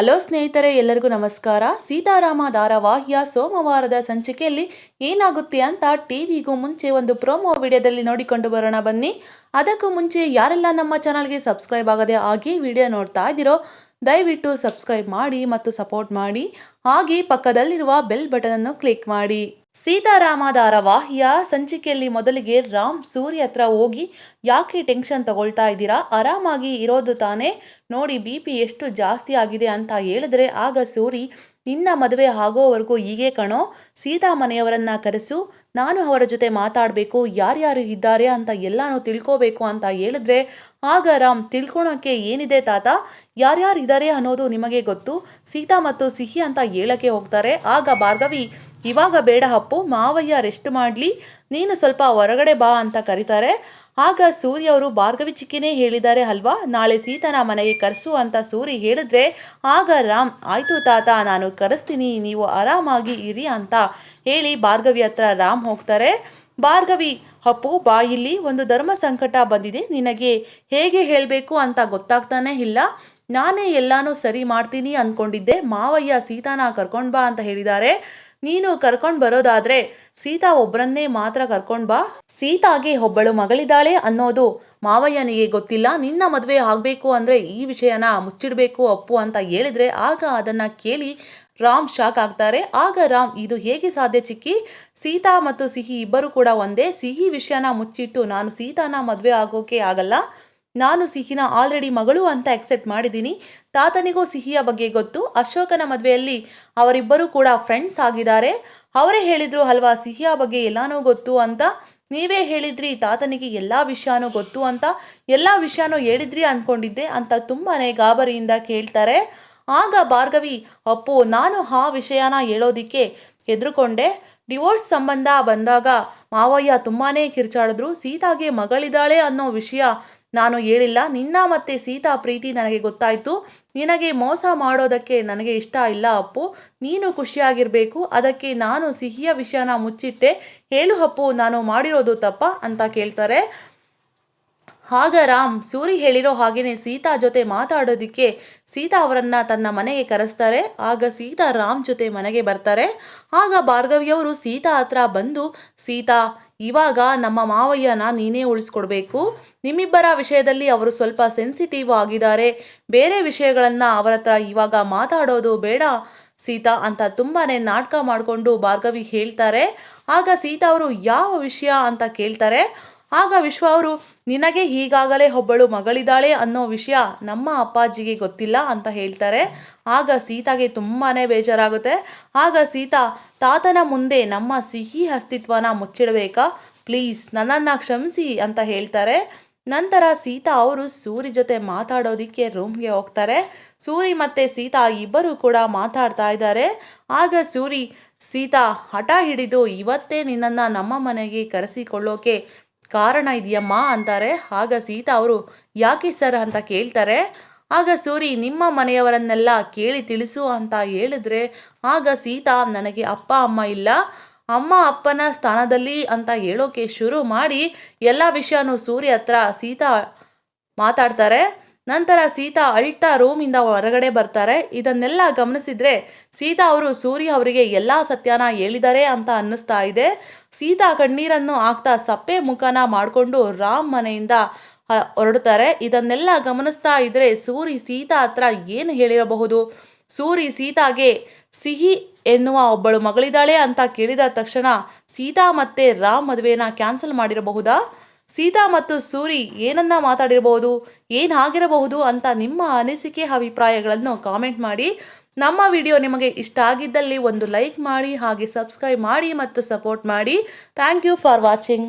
Hello ಸ್ನೇಹಿತರೆ, ಎಲ್ಲರಿಗೂ ನಮಸ್ಕಾರ. ಸೀತಾರಾಮ ಧಾರಾವಾಹಿಯ ಸೋಮವಾರದ ಸಂಚಿಕೆಯಲ್ಲಿ ಏನಾಗುತ್ತೆ ಅಂತ ಟಿವಿಗೂ ಮುಂಚೆ ಒಂದು ಪ್ರೋಮೋ ವಿಡಿಯೋದಲ್ಲಿ ನೋಡಿಕೊಂಡು ಬರೋಣ ಬನ್ನಿ. ಅದಕ್ಕೂ ಮುಂಚೆ ಯಾರೆಲ್ಲ ನಮ್ಮ ಚಾನಲ್ಗೆ ಸಬ್ಸ್ಕ್ರೈಬ್ ಆಗದೆ ಹಾಗೆ ವಿಡಿಯೋ ನೋಡ್ತಾ ಇದ್ದೀರೋ, ದಯವಿಟ್ಟು ಸಬ್ಸ್ಕ್ರೈಬ್ ಮಾಡಿ ಮತ್ತು ಸಪೋರ್ಟ್ ಮಾಡಿ. ಹಾಗೆ ಪಕ್ಕದಲ್ಲಿರುವ ಬೆಲ್ ಬಟನನ್ನು ಕ್ಲಿಕ್ ಮಾಡಿ. ಸೀತಾರಾಮ ಧಾರಾವಾಹಿಯ ಸಂಚಿಕೆಯಲ್ಲಿ ಮೊದಲಿಗೆ ರಾಮ್ ಸೂರ್ಯ ಹತ್ರ ಹೋಗಿ, ಯಾಕೆ ಟೆನ್ಷನ್ ತಗೊಳ್ತಾ ಇದ್ದೀರಾ? ಆರಾಮಾಗಿ ಇರೋದು ತಾನೇ? ನೋಡಿ, ಬಿ ಪಿ ಎಷ್ಟು ಜಾಸ್ತಿ ಆಗಿದೆ ಅಂತ ಹೇಳಿದ್ರೆ, ಆಗ ಸೂರಿ, ನಿನ್ನ ಮದುವೆ ಆಗೋವರೆಗೂ ಹೀಗೆ ಕಣೋ. ಸೀತಾ ಮನೆಯವರನ್ನ ಕರೆಸು. ನಾನು ಅವರ ಜೊತೆ ಮಾತಾಡಬೇಕು, ಯಾರ್ಯಾರು ಇದ್ದಾರೆ ಅಂತ ಎಲ್ಲಾನು ತಿಳ್ಕೋಬೇಕು ಅಂತ ಹೇಳಿದ್ರೆ, ಆಗ ರಾಮ್ ತಿಳ್ಕೊಳೋಕ್ಕೆ ಏನಿದೆ ತಾತ? ಯಾರ್ಯಾರು ಇದ್ದಾರೆ ಅನ್ನೋದು ನಿಮಗೆ ಗೊತ್ತು? ಸೀತಾ ಮತ್ತು ಸಿಹಿ ಅಂತ ಹೇಳಕ್ಕೆ ಹೋಗ್ತಾರೆ. ಆಗ ಭಾರ್ಗವಿ, ಇವಾಗ ಬೇಡ ಅಪ್ಪು, ಮಾವಯ್ಯ ರೆಸ್ಟ್ ಮಾಡಲಿ, ನೀನು ಸ್ವಲ್ಪ ಹೊರಗಡೆ ಬಾ ಅಂತ ಕರೀತಾರೆ. ಆಗ ಸೂರ್ಯ ಅವರು ಭಾರ್ಗವಿ ಚಿಕ್ಕಿನೇ ಹೇಳಿದ್ದಾರೆ ಅಲ್ವಾ? ನಾಳೆ ಸೀತನ ಮನೆಗೆ ಕರೆಸು ಅಂತ ಸೂರಿ ಹೇಳಿದ್ರೆ, ಆಗ ರಾಮ್, ಆಯ್ತು ತಾತ, ನಾನು ಕರೆಸ್ತೀನಿ, ನೀವು ಆರಾಮಾಗಿ ಇರಿ ಅಂತ ಹೇಳಿ ಭಾರ್ಗವಿ ಹತ್ರ ರಾಮ್ ಹೋಗ್ತಾರೆ. ಭಾರ್ಗವಿ, ಅಪ್ಪು, ಬಾ ಇಲ್ಲಿ, ಒಂದು ಧರ್ಮ ಸಂಕಟ ಬಂದಿದೆ, ನಿನಗೆ ಹೇಗೆ ಹೇಳಬೇಕು ಅಂತ ಗೊತ್ತಾಗ್ತಾನೆ ಇಲ್ಲ. ನಾನೇ ಎಲ್ಲಾನು ಸರಿ ಮಾಡ್ತೀನಿ ಅಂದ್ಕೊಂಡಿದ್ದೆ ಮಾವಯ್ಯ ಸೀತಾನ ಕರ್ಕೊಂಡು ಬಾ ಅಂತ ಹೇಳಿದ್ದಾರೆ. ನೀನು ಕರ್ಕೊಂಡು ಬರೋದಾದ್ರೆ ಸೀತಾ ಒಬ್ಬರನ್ನೇ ಮಾತ್ರ ಕರ್ಕೊಂಡು ಬಾ. ಸೀತಾಗೆ ಒಬ್ಬಳು ಮಗಳಿದ್ದಾಳೆ ಅನ್ನೋದು ಮಾವಯ್ಯನಿಗೆ ಗೊತ್ತಿಲ್ಲ. ನಿನ್ನ ಮದುವೆ ಆಗಬೇಕು ಅಂದರೆ ಈ ವಿಷಯನ ಮುಚ್ಚಿಡಬೇಕು ಅಪ್ಪು ಅಂತ ಹೇಳಿದ್ರೆ ಆಗ ಅದನ್ನು ಕೇಳಿ ರಾಮ್ ಶಾಕ್ ಆಗ್ತಾರೆ. ಆಗ ರಾಮ್, ಇದು ಹೇಗೆ ಸಾಧ್ಯ ಚಿಕ್ಕಿ? ಸೀತಾ ಮತ್ತು ಸಿಹಿ ಇಬ್ಬರು ಕೂಡ ಒಂದೇ. ಸಿಹಿ ವಿಷಯನ ಮುಚ್ಚಿಟ್ಟು ನಾನು ಸೀತಾನ ಮದುವೆ ಆಗೋಕೆ ಆಗಲ್ಲ. ನಾನು ಸಿಹಿನ ಆಲ್ರೆಡಿ ಮಗಳು ಅಂತ ಎಕ್ಸೆಪ್ಟ್ ಮಾಡಿದ್ದೀನಿ. ತಾತನಿಗೂ ಸಿಹಿಯ ಬಗ್ಗೆ ಗೊತ್ತು. ಅಶೋಕನ ಮದುವೆಯಲ್ಲಿ ಅವರಿಬ್ಬರೂ ಕೂಡ ಫ್ರೆಂಡ್ಸ್ ಆಗಿದ್ದಾರೆ. ಅವರೇ ಹೇಳಿದ್ರು ಅಲ್ವಾ ಸಿಹಿಯ ಬಗ್ಗೆ ಎಲ್ಲಾನೂ ಗೊತ್ತು ಅಂತ. ನೀವೇ ಹೇಳಿದ್ರಿ, ತಾತನಿಗೆ ಎಲ್ಲ ವಿಷಯನೂ ಗೊತ್ತು ಅಂತ. ಎಲ್ಲ ವಿಷಯನೂ ಹೇಳಿದ್ರಿ ಅಂದ್ಕೊಂಡಿದ್ದೆ ಅಂತ ತುಂಬಾನೇ ಗಾಬರಿಯಿಂದ ಕೇಳ್ತಾರೆ. ಆಗ ಭಾರ್ಗವಿ, ಅಪ್ಪು, ನಾನು ಆ ವಿಷಯನ ಹೇಳೋದಿಕ್ಕೆ ಹೆದರ್ಕೊಂಡೆ. ಡಿವೋರ್ಸ್ ಸಂಬಂಧ ಬಂದಾಗ ಮಾವಯ್ಯ ತುಂಬಾನೇ ಕಿರ್ಚಾಡಿದ್ರು. ಸೀತಾಗೆ ಮಗಳಿದ್ದಾಳೆ ಅನ್ನೋ ವಿಷಯ ನಾನು ಹೇಳಿಲ್ಲ. ನಿನ್ನ ಮತ್ತೆ ಸೀತಾ ಪ್ರೀತಿ ನನಗೆ ಗೊತ್ತಾಯಿತು. ನಿನಗೆ ಮೋಸ ಮಾಡೋದಕ್ಕೆ ನನಗೆ ಇಷ್ಟ ಇಲ್ಲ ಅಪ್ಪು. ನೀನು ಖುಷಿಯಾಗಿರಬೇಕು. ಅದಕ್ಕೆ ನಾನು ಸಿಹಿಯ ವಿಷಯನ ಮುಚ್ಚಿಟ್ಟೆ. ಹೇಳು ಅಪ್ಪು, ನಾನು ಮಾಡಿರೋದು ತಪ್ಪ ಅಂತ ಕೇಳ್ತಾರೆ. ಆಗ ರಾಮ್ ಸೂರಿ ಹೇಳಿರೋ ಹಾಗೇನೆ ಸೀತಾ ಜೊತೆ ಮಾತಾಡೋದಿಕ್ಕೆ ಸೀತಾ ಅವರನ್ನ ತನ್ನ ಮನೆಗೆ ಕರೆಸ್ತಾರೆ. ಆಗ ಸೀತಾ ರಾಮ್ ಜೊತೆ ಮನೆಗೆ ಬರ್ತಾರೆ. ಆಗ ಭಾರ್ಗವಿಯವರು ಸೀತಾ ಹತ್ರ ಬಂದು, ಸೀತಾ, ಇವಾಗ ನಮ್ಮ ಮಾವಯ್ಯನ ನೀನೇ ಉಳಿಸ್ಕೊಡ್ಬೇಕು. ನಿಮ್ಮಿಬ್ಬರ ವಿಷಯದಲ್ಲಿ ಅವರು ಸ್ವಲ್ಪ ಸೆನ್ಸಿಟಿವ್ ಆಗಿದ್ದಾರೆ. ಬೇರೆ ವಿಷಯಗಳನ್ನು ಅವರ ಹತ್ರ ಇವಾಗ ಮಾತಾಡೋದು ಬೇಡ ಸೀತಾ ಅಂತ ತುಂಬಾನೇ ನಾಟಕ ಮಾಡಿಕೊಂಡು ಭಾರ್ಗವಿ ಹೇಳ್ತಾರೆ. ಆಗ ಸೀತಾ ಅವರು, ಯಾವ ವಿಷಯ? ಅಂತ ಕೇಳ್ತಾರೆ. ಆಗ ವಿಶ್ವ ಅವರು, ನಿನಗೆ ಈಗಾಗಲೇ ಒಬ್ಬಳು ಮಗಳಿದ್ದಾಳೆ ಅನ್ನೋ ವಿಷಯ ನಮ್ಮ ಅಪ್ಪಾಜಿಗೆ ಗೊತ್ತಿಲ್ಲ ಅಂತ ಹೇಳ್ತಾರೆ. ಆಗ ಸೀತಾಗೆ ತುಂಬಾ ಬೇಜಾರಾಗುತ್ತೆ. ಆಗ ಸೀತಾ, ತಾತನ ಮುಂದೆ ನಮ್ಮ ಸಿಹಿ ಅಸ್ತಿತ್ವನ ಮುಚ್ಚಿಡಬೇಕಾ? ಪ್ಲೀಸ್ ನನ್ನನ್ನು ಕ್ಷಮಿಸಿ ಅಂತ ಹೇಳ್ತಾರೆ. ನಂತರ ಸೀತಾ ಅವರು ಸೂರಿ ಜೊತೆ ಮಾತಾಡೋದಿಕ್ಕೆ ರೂಮ್ಗೆ ಹೋಗ್ತಾರೆ. ಸೂರಿ ಮತ್ತು ಸೀತಾ ಇಬ್ಬರು ಕೂಡ ಮಾತಾಡ್ತಾ ಇದ್ದಾರೆ. ಆಗ ಸೂರಿ, ಸೀತಾ, ಹಠ ಹಿಡಿದು ಇವತ್ತೇ ನಿನ್ನನ್ನು ನಮ್ಮ ಮನೆಗೆ ಕರೆಸಿಕೊಳ್ಳೋಕೆ ಕಾರಣ ಇದೆಯಮ್ಮ ಅಂತಾರೆ. ಆಗ ಸೀತಾ ಅವರು, ಯಾಕೆ ಸರ್ ಅಂತ ಕೇಳ್ತಾರೆ? ಆಗ ಸೂರಿ, ನಿಮ್ಮ ಮನೆಯವರನ್ನೆಲ್ಲ ಕೇಳಿ ತಿಳಿಸು ಅಂತ ಹೇಳಿದ್ರೆ ಆಗ ಸೀತಾ, ನನಗೆ ಅಪ್ಪ, ಅಮ್ಮ ಇಲ್ಲ. ಅಮ್ಮ, ಅಪ್ಪನ ಸ್ಥಾನದಲ್ಲಿ ಅಂತ ಹೇಳೋಕೆ ಶುರು ಮಾಡಿ ಎಲ್ಲ ವಿಷಯನೂ ಸೂರಿ ಹತ್ರ ಸೀತಾ ಮಾತಾಡ್ತಾರೆ. ನಂತರ ಸೀತಾ ಅಳ್ತಾ ರೂಮಿಂದ ಹೊರಗಡೆ ಬರ್ತಾರೆ. ಇದನ್ನೆಲ್ಲ ಗಮನಿಸಿದ್ರೆ ಸೀತಾ ಅವರು ಸೂರ್ಯ ಅವರಿಗೆ ಎಲ್ಲ ಸತ್ಯನ ಹೇಳಿದ್ದಾರೆ ಅಂತ ಅನ್ನಿಸ್ತಾ ಇದೆ. ಸೀತಾ ಕಣ್ಣೀರನ್ನು ಆಗ್ತಾ ಸಪ್ಪೆ ಮುಖನ ಮಾಡಿಕೊಂಡು ರಾಮ್ ಮನೆಯಿಂದ ಹೊರಡುತ್ತಾರೆ ಇದನ್ನೆಲ್ಲ ಗಮನಿಸ್ತಾ ಇದ್ರೆ ಸೂರಿ ಸೀತಾ ಹತ್ರ ಏನು ಹೇಳಿರಬಹುದು? ಸೂರಿ ಸೀತಾಗೆ ಸಿಹಿ ಎನ್ನುವ ಒಬ್ಬಳು ಮಗಳಿದ್ದಾಳೆ ಅಂತ ಕೇಳಿದ ತಕ್ಷಣ ಸೀತಾ ಮತ್ತೆ ರಾಮ್ ಮದುವೆನ ಕ್ಯಾನ್ಸಲ್ ಮಾಡಿರಬಹುದಾ? ಸೀತಾ ಮತ್ತು ಸೂರಿ ಏನನ್ನ ಮಾತಾಡಿರಬಹುದು ಏನಾಗಿರಬಹುದು ಅಂತ ನಿಮ್ಮ ಅನಿಸಿಕೆ ಅಭಿಪ್ರಾಯಗಳನ್ನು ಕಾಮೆಂಟ್ ಮಾಡಿ. ನಮ್ಮ ವಿಡಿಯೋ ನಿಮಗೆ ಇಷ್ಟ ಆಗಿದ್ದಲ್ಲಿ ಒಂದು ಲೈಕ್ ಮಾಡಿ, ಹಾಗೆ ಸಬ್ಸ್ಕ್ರೈಬ್ ಮಾಡಿ ಮತ್ತು ಸಪೋರ್ಟ್ ಮಾಡಿ. Thank you for watching